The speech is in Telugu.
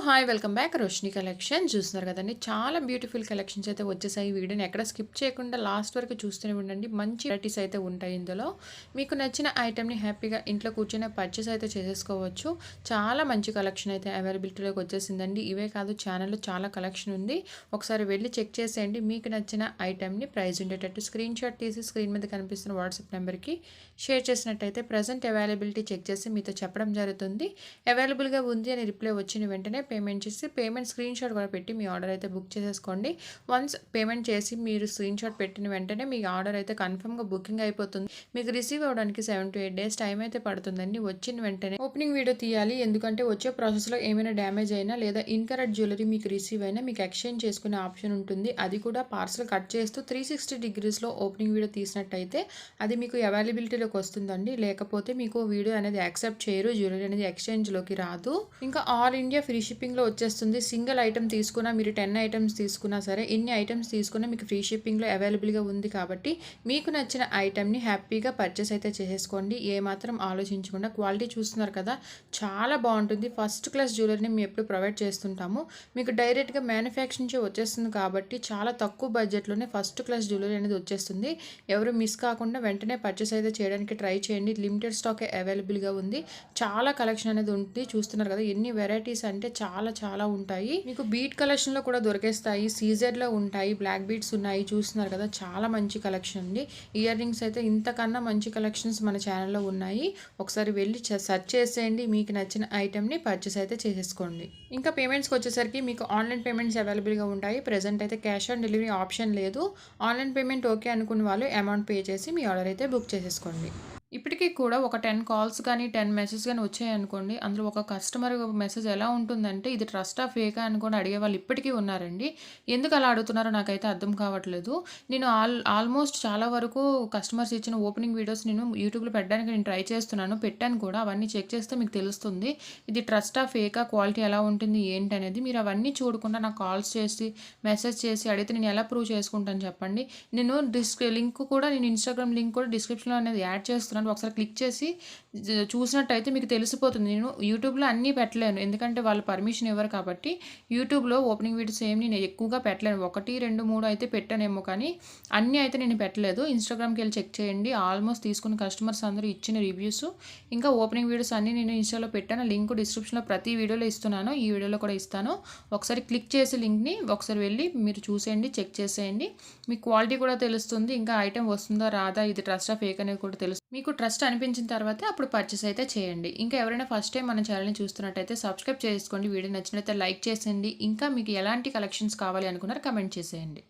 Hello hi welcome back. Roshini collection. చూస్తున్నారు కదండి చాలా బ్యూటిఫుల్ కలెక్షన్స్ అయితే వచ్చేసాయి వీడియోని. ఎక్కడ స్కిప్ చేయకుండా లాస్ట్ వరకు చూస్తూనే ఉండండి. మంచి వెరైటీస్ అయితే ఉంటాయి ఇందులో. మీకు నచ్చిన ఐటెంని హ్యాపీగా ఇంట్లో కూర్చొని పర్చేస్ అయితే చేసేసుకోవచ్చు. చాలా మంచి కలెక్షన్ అయితే అవైలబిలిటీలోకి వచ్చేసిందండి. ఇవే కాదు ఛానల్లో చాలా కలెక్షన్ ఉంది. ఒకసారి వెళ్ళి చెక్ చేసేయండి. మీకు నచ్చిన ఐటెంని ప్రైజ్ ఉండేటట్టు స్క్రీన్ షాట్ తీసి స్క్రీన్ మీద కనిపిస్తున్న వాట్సాప్ నెంబర్కి షేర్ చేసినట్టయితే ప్రజెంట్ అవైలబిలిటీ చెక్ చేసి మీతో చెప్పడం జరుగుతుంది. అవైలబుల్గా ఉంది అని రిప్లై వచ్చిన వెంటనే పేమెంట్ చేసి పేమెంట్ స్క్రీన్ షాట్ కూడా పెట్టి మీ ఆర్డర్ అయితే బుక్ చేసేసుకోండి. వన్స్ పేమెంట్ చేసి మీరు స్క్రీన్ షాట్ పెట్టిన వెంటనే మీ ఆర్డర్ అయితే కన్ఫర్మ్గా బుకింగ్ అయిపోతుంది. మీకు రిసీవ్ అవ్వడానికి seven to eight days time అయితే పడుతుందండి. వచ్చిన వెంటనే ఓపెనింగ్ వీడియో తీయాలి. ఎందుకంటే వచ్చే ప్రాసెస్లో ఏమైనా డ్యామేజ్ అయినా లేదా ఇన్కరెక్ట్ జ్యువెలరీ మీకు రిసీవ్ అయినా మీకు ఎక్స్చేంజ్ చేసుకునే ఆప్షన్ ఉంటుంది. అది కూడా పార్సల్ కట్ చేస్తూ త్రీ సిక్స్టీ డిగ్రీస్లో ఓపెనింగ్ వీడియో తీసినట్టయితే అది మీకు అవైలబిలిటీలోకి వస్తుందండి. లేకపోతే మీకు వీడియో అనేది యాక్సెప్ట్ చేయరు. జ్యువెలరీ అనేది ఎక్స్చేంజ్లోకి రాదు. ఇంకా ఆల్ ఇండియా ఫ్రీ షిప్పింగ్లో వచ్చేస్తుంది. సింగిల్ ఐటమ్ తీసుకున్నా మీరు టెన్ ఐటమ్స్ తీసుకున్నా సరే ఎన్ని ఐటమ్స్ తీసుకున్నా మీకు ఫ్రీ షిప్పింగ్లో అవైలబుల్గా ఉంది కాబట్టి మీకు నచ్చిన ఐటమ్ని హ్యాపీగా పర్చేస్ అయితే చేసేసుకోండి. ఏమాత్రం ఆలోచించకుండా క్వాలిటీ చూస్తున్నారు కదా చాలా బాగుంటుంది. ఫస్ట్ క్లాస్ జ్యువెలరీని మేము ఎప్పుడు ప్రొవైడ్ చేస్తుంటాము. మీకు డైరెక్ట్గా మ్యానుఫ్యాక్చర్ నుంచి వచ్చేస్తుంది కాబట్టి చాలా తక్కువ బడ్జెట్లోనే ఫస్ట్ క్లాస్ జ్యువెలరీ అనేది వచ్చేస్తుంది. ఎవరు మిస్ కాకుండా వెంటనే పర్చేస్ అయితే చేయడానికి ట్రై చేయండి. లిమిటెడ్ స్టాకే అవైలబుల్గా ఉంది. చాలా కలెక్షన్ అనేది ఉంటుంది. చూస్తున్నారు కదా ఎన్ని వెరైటీస్ అంటే చాలా చాలా చాలా ఉంటాయి. మీకు బీట్ కలెక్షన్లో కూడా దొరికేస్తాయి. సీజర్లో ఉంటాయి. బ్లాక్ బీట్స్ ఉన్నాయి. చూస్తున్నారు కదా చాలా మంచి కలెక్షన్ అండి. ఇయర్ రింగ్స్ అయితే ఇంతకన్నా మంచి కలెక్షన్స్ మన ఛానల్లో ఉన్నాయి. ఒకసారి వెళ్ళి సెర్చ్ చేసేయండి. మీకు నచ్చిన ఐటెంని పర్చేస్ అయితే చేసేసుకోండి. ఇంకా పేమెంట్స్కి వచ్చేసరికి మీకు ఆన్లైన్ పేమెంట్స్ అవైలబుల్గా ఉంటాయి. ప్రజెంట్ అయితే క్యాష్ ఆన్ డెలివరీ ఆప్షన్ లేదు. ఆన్లైన్ పేమెంట్ ఓకే అనుకున్న వాళ్ళు అమౌంట్ పే చేసి మీ ఆర్డర్ అయితే బుక్ చేసేసుకోండి. ఇప్పటికీ కూడా ఒక టెన్ కాల్స్ కానీ టెన్ మెసేజ్ కానీ వచ్చాయనుకోండి అందులో ఒక కస్టమర్ మెసేజ్ ఎలా ఉంటుందంటే ఇది ట్రస్ట్ ఆఫ్ ఫేకా అనుకోని అడిగే వాళ్ళు ఇప్పటికీ ఉన్నారండి. ఎందుకు అలా అడుగుతున్నారో నాకైతే అర్థం కావట్లేదు. నేను ఆల్ ఆల్మోస్ట్ చాలా వరకు కస్టమర్స్ ఇచ్చిన ఓపెనింగ్ వీడియోస్ నేను యూట్యూబ్లో పెట్టడానికి నేను ట్రై చేస్తున్నాను పెట్టాను కూడా. అవన్నీ చెక్ చేస్తే మీకు తెలుస్తుంది. ఇది ట్రస్ట్ ఆఫ్ ఫేకా క్వాలిటీ ఎలా ఉంటుంది? ఏంటి అనేది మీరు అవన్నీ చూడకుండా నాకు కాల్స్ చేసి మెసేజ్ చేసి అడిగితే నేను ఎలా ప్రూవ్ చేసుకుంటాను చెప్పండి. నేను డిస్క్ లింక్ కూడా నేను ఇన్స్టాగ్రామ్ లింక్ కూడా డిస్క్రిప్షన్లో అనేది యాడ్ చేస్తున్నాను. చేస్తున్నాను ఒకసారి క్లిక్ చేసి చూసినట్టయితే మీకు తెలిసిపోతుంది. నేను యూట్యూబ్లో అన్నీ పెట్టలేను. ఎందుకంటే వాళ్ళు పర్మిషన్ ఇవ్వరు కాబట్టి యూట్యూబ్లో ఓపెనింగ్ వీడియోస్ ఏమి నేను ఎక్కువగా పెట్టలేను. ఒకటి రెండు మూడు అయితే పెట్టానేమో కానీ అన్నీ అయితే నేను పెట్టలేదు. ఇన్స్టాగ్రామ్కి వెళ్ళి చెక్ చేయండి. ఆల్మోస్ట్ తీసుకున్న కస్టమర్స్ అందరూ ఇచ్చిన రివ్యూస్. ఇంకా ఓపెనింగ్ వీడియోస్ అన్నీ నేను ఇన్స్టాలో పెట్టాను. లింక్ డిస్క్రిప్షన్లో ప్రతి వీడియోలో ఇస్తున్నాను. ఈ వీడియోలో కూడా ఇస్తాను. ఒకసారి క్లిక్ చేసి లింక్ని ఒకసారి వెళ్ళి మీరు చూసేయండి చెక్ చేసేయండి. మీ క్వాలిటీ కూడా తెలుస్తుంది. ఇంకా ఐటెం వస్తుందా రాదా? ఇది ట్రస్ట్ ఆఫ్ ఫేక్ అనేది కూడా తెలుస్తుంది. మీకు ట్రస్ట్ అనిపించిన తర్వాతే అప్పుడు పర్చేస్ అయితే చేయండి. ఇంకా ఎవరైనా ఫస్ట్ టైం మన ఛానల్ని చూస్తున్నట్టయితే సబ్స్క్రైబ్ చేసుకోండి. వీడియో నచ్చినట్లయితే లైక్ చేసేయండి. ఇంకా మీకు ఎలాంటి కలెక్షన్స్ కావాలి అనుకున్నారు కమెంట్ చేసేయండి.